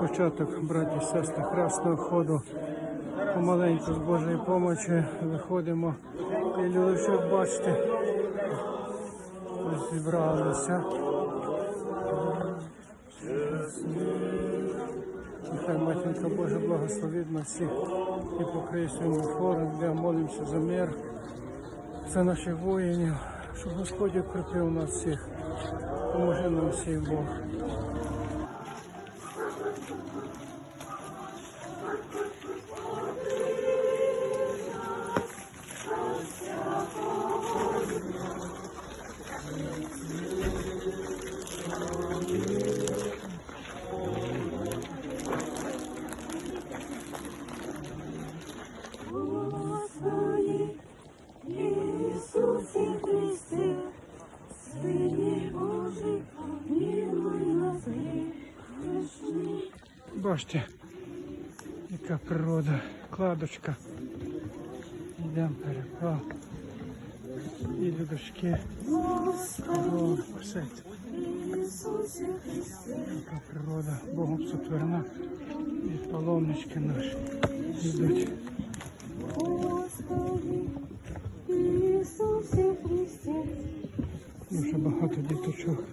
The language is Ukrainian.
Початок, браті сестри, хресного ходу. Помаленьку з Божої помочі виходимо. І люди, як бачите, зібралися. Нехай Матінка Божа благословить нас всіх і покриє своїм форум, де молимося за мир, за наших воїнів, щоб Господь укріпив нас всіх. Поможе нам всім Бог. Ooh. Бачите, яка природа, кладочка. Йдемо перепав. І людочки. Все це. Яка природа, Богом сотворена. І паломнички наші йдуть. Дуже багато діточок.